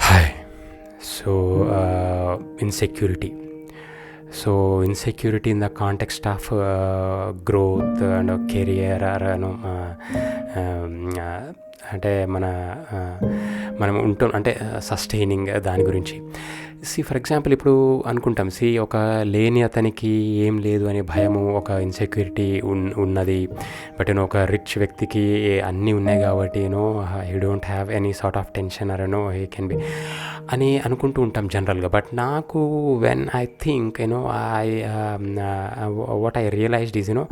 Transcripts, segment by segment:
Hi so insecurity so insecurity in the context of growth and career or అంటే మన uh, మనం ఉంటు అంటే uh, సస్టైనింగ్ దాని గురించి. సి ఫర్ ఎగ్జాంపుల్ ఇప్పుడు అనుకుంటాం సి ఒక లేని అతనికి ఏం లేదు అనే భయము ఒక ఇన్సెక్యూరిటీ ఉన్ ఉన్నది. బట్ నేను ఒక రిచ్ వ్యక్తికి అన్నీ ఉన్నాయి కాబట్టి you know he don't have any sort of tension or no he can be అని అనుకుంటూ ఉంటాం జనరల్గా బట్ నాకు when I think you know I what I realized is you know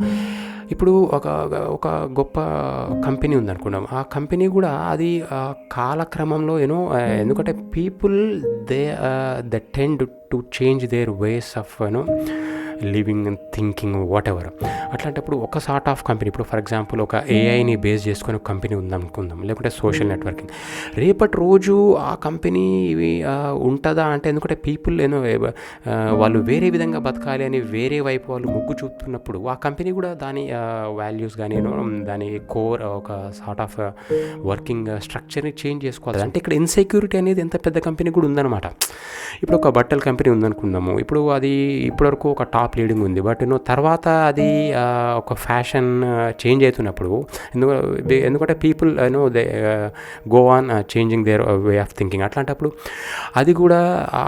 ఇప్పుడు ఒక ఒక గొప్ప కంపెనీ ఉందనుకున్నాం ఆ కంపెనీ కూడా అది కాలక్రమంలో యూనో ఎందుకంటే people they the tend to change their ways of you know living and thinking whatever అట్లాంటప్పుడు ఒక సార్ట్ ఆఫ్ కంపెనీ ఇప్పుడు ఫర్ ఎగ్జాంపుల్ ఒక ఏఐని బేస్ చేసుకొని ఒక కంపెనీ ఉందనుకుందాం లేకుంటే సోషల్ నెట్వర్కింగ్ రేపటి రోజు ఆ కంపెనీ ఇవి ఉంటుందా అంటే ఎందుకంటే పీపుల్ ఏమో వాళ్ళు వేరే విధంగా బతకాలి అని వేరే వైపు వాళ్ళు మొగ్గు చూపుతున్నప్పుడు ఆ కంపెనీ కూడా దాని వాల్యూస్ కానీ దాని కోర్ ఒక సార్ట్ ఆఫ్ వర్కింగ్ స్ట్రక్చర్ని చేంజ్ చేసుకోవాలి. అంటే ఇక్కడ ఇన్సెక్యూరిటీ అనేది ఎంత పెద్ద కంపెనీ కూడా ఉందన్నమాట. ఇప్పుడు ఒక బట్టల కంపెనీ ఉందనుకుందాము. ఇప్పుడు అది ఇప్పటివరకు ఒక టాప్ లీడింగ్ ఉంది బట్ యూనో తర్వాత అది ఒక ఫ్యాషన్ చేంజ్ అవుతున్నప్పుడు ఎందుకంటే ఎందుకంటే people you know they go on changing their way of thinking అట్లాంటప్పుడు అది కూడా ఆ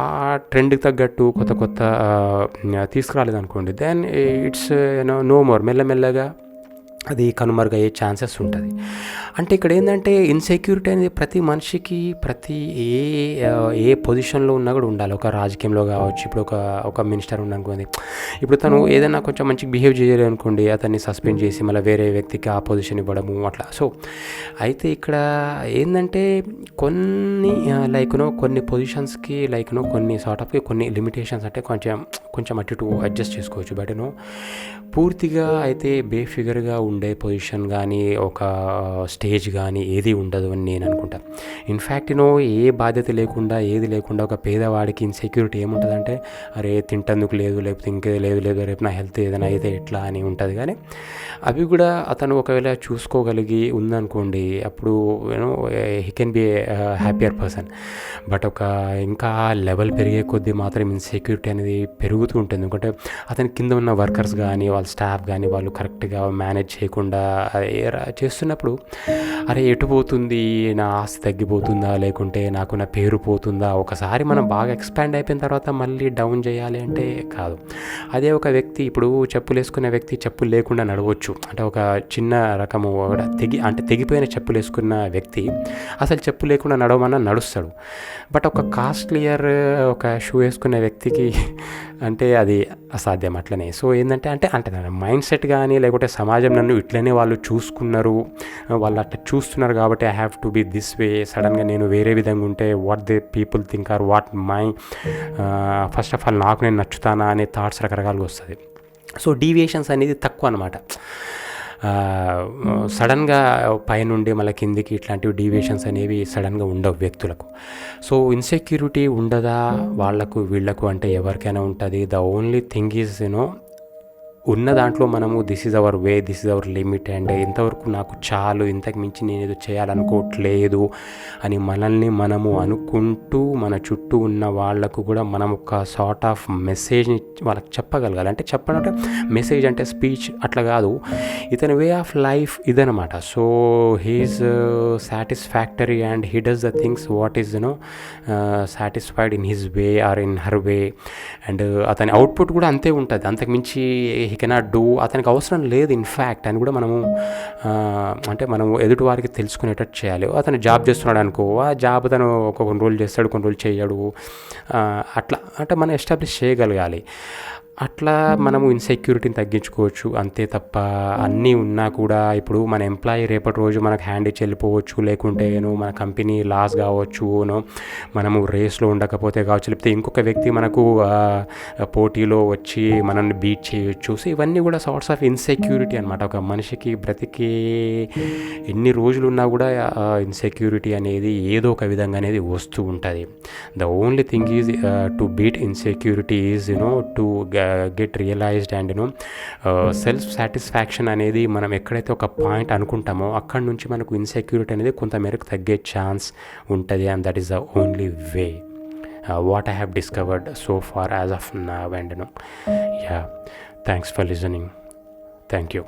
ట్రెండ్కి తగ్గట్టు కొత్త కొత్త తీసుకురాలేదు అనుకోండి then it's you know no more మెల్లమెల్లగా అది కనుమరుగయ్యే ఛాన్సెస్ ఉంటుంది. అంటే ఇక్కడ ఏంటంటే ఇన్సెక్యూరిటీ అనేది ప్రతి మనిషికి ప్రతి ఏ ఏ పొజిషన్లో ఉన్నా కూడా ఉండాలి. ఒక రాజకీయంలో కావచ్చు ఇప్పుడు ఒక ఒక మినిస్టర్ ఉన్నానుకోండి ఇప్పుడు తను ఏదైనా కొంచెం మంచి బిహేవ్ చేయాలి అనుకోండి అతన్ని సస్పెండ్ చేసి మళ్ళీ వేరే వ్యక్తికి ఆ పొజిషన్ ఇవ్వడము అట్లా. సో అయితే ఇక్కడ ఏంటంటే కొన్ని లైక్నో కొన్ని పొజిషన్స్కి లైక్నో కొన్ని సార్ట్ ఆఫ్ కొన్ని లిమిటేషన్స్ అంటే కొంచెం కొంచెం అటు ఇటు అడ్జస్ట్ చేసుకోవచ్చు. బట్ నో పూర్తిగా అయితే బేఫిగర్గా ఉండే పొజిషన్ కానీ ఒక స్టేజ్ కానీ ఏది ఉండదు అని నేను అనుకుంటా. ఇన్ఫ్యాక్ట్ నో ఏ బాధ్యత లేకుండా ఏది లేకుండా ఒక పేదవాడికి ఇన్సెక్యూరిటీ ఏముంటుందంటే అరే తింటందుకు లేదు లేకపోతే ఇంకేది లేదు లేదు రేపు నా హెల్త్ ఏదైనా అయితే ఎట్లా అని ఉంటుంది. కానీ అవి కూడా అతను ఒకవేళ చూసుకోగలిగి ఉందనుకోండి అప్పుడు you know he can be happier person but ఒక ఇంకా లెవెల్ పెరిగే కొద్దీ మాత్రం ఇన్సెక్యూరిటీ అనేది పెరుగుతూ ఉంటుంది. ఎందుకంటే అతని కింద ఉన్న వర్కర్స్ కానీ వాళ్ళ స్టాఫ్ కానీ వాళ్ళు కరెక్ట్గా మేనేజ్ చేయకుండా ఏ చేస్తున్నప్పుడు అరే ఎటు పోతుంది? నా ఆస్తి తగ్గిపోతుందా? లేకుంటే నాకు నా పేరు పోతుందా? ఒకసారి మనం బాగా ఎక్స్పాండ్ అయిపోయిన తర్వాత మళ్ళీ డౌన్ చేయాలి అంటే కాదు. అదే ఒక వ్యక్తి ఇప్పుడు చెప్పులు వేసుకునే వ్యక్తి చెప్పులు లేకుండా నడవచ్చు. అంటే ఒక చిన్న రకము తెగి అంటే తెగిపోయిన చెప్పులు వేసుకున్న వ్యక్తి అసలు చెప్పు లేకుండా నడవమన్నా నడుస్తాడు. బట్ ఒక కాస్ట్లియర్ ఒక షూ వేసుకునే వ్యక్తికి అంటే అది అసాధ్యం అట్లనే. సో ఏంటంటే అంటే అంటే మైండ్ సెట్ కానీ లేకుంటే సమాజం నన్ను ఇట్లనే వాళ్ళు చూసుకున్నారు. వాళ్ళు అట్లా చూస్తున్నారు కాబట్టి I have to be this way సడన్గా నేను వేరే విధంగా ఉంటే what they people think or what my first of all నాకు నేను నచ్చుతానా అనే థాట్స్ రకరకాలుగా వస్తుంది. సో డీవియేషన్స్ అనేది తక్కువ అనమాట సడన్గా పైనుండి మళ్ళీ కిందికి ఇట్లాంటివి డీవియేషన్స్ అనేవి సడన్గా ఉండవు వ్యక్తులకు. సో ఇన్సెక్యూరిటీ ఉండదా? వాళ్ళకు వీళ్ళకు అంటే ఎవరికైనా ఉంటుంది. The only thing is you know ఉన్న దాంట్లో మనము this is our way this is our limit and ఇంతవరకు నాకు చాలు ఇంతకు మించి నేను ఏదో చేయాలనుకోవట్లేదు అని మనల్ని మనము అనుకుంటూ మన చుట్టూ ఉన్న వాళ్ళకు కూడా మనం ఒక సార్ట్ ఆఫ్ మెసేజ్ని వాళ్ళకి చెప్పగలగాలి. అంటే చెప్పనంటే మెసేజ్ అంటే స్పీచ్ అట్లా కాదు. ఇతని వే ఆఫ్ లైఫ్ ఇదనమాట so he is satisfactory and he does the things what is you know satisfied in his way or in her way and అతని అవుట్పుట్ కూడా అంతే ఉంటుంది. అంతకు మించి హీ కెనాట్ డూ అతనికి అవసరం లేదు ఇన్ఫ్యాక్ట్ అని కూడా మనము అంటే మనం ఎదుటి వారికి తెలుసుకునేటట్టు చేయాలి. అతను జాబ్ చేస్తున్నాడు అనుకో ఆ జాబ్ తను కొన్ని రోజులు చేస్తాడు కొన్ని రోజులు చేయడు. అట్లా అంటే మనం ఎస్టాబ్లిష్ చేయగలగాలి. అట్లా మనము ఇన్సెక్యూరిటీని తగ్గించుకోవచ్చు. అంతే తప్ప అన్నీ ఉన్నా కూడా ఇప్పుడు మన ఎంప్లాయీ రేపటి రోజు మనకు హ్యాండ్ ఇచ్చి వెళ్ళిపోవచ్చు. లేకుంటే ఏనో మన కంపెనీ లాస్ కావచ్చు నో మనము రేస్లో ఉండకపోతే కావచ్చు. లేకపోతే ఇంకొక వ్యక్తి మనకు పోటీలో వచ్చి మనల్ని బీట్ చేయొచ్చు. సో ఇవన్నీ కూడా సార్ట్స్ ఆఫ్ ఇన్సెక్యూరిటీ అనమాట ఒక మనిషికి బ్రతికి ఎన్ని రోజులు ఉన్నా కూడా ఇన్సెక్యూరిటీ అనేది ఏదో ఒక విధంగా అనేది వస్తూ ఉంటుంది. The only thing is to beat insecurity is you know to get realized and you know self satisfaction అనేది మనం ఎక్కడైతే ఒక పాయింట్ అనుకుంటామో అక్కడ నుంచి మనకు ఇన్సెక్యూరిటీ అనేది కొంతమేరకు తగ్గే ఛాన్స్ ఉంటుంది and that is the only way what I have discovered so far as of నా and no yeah thanks for listening thank you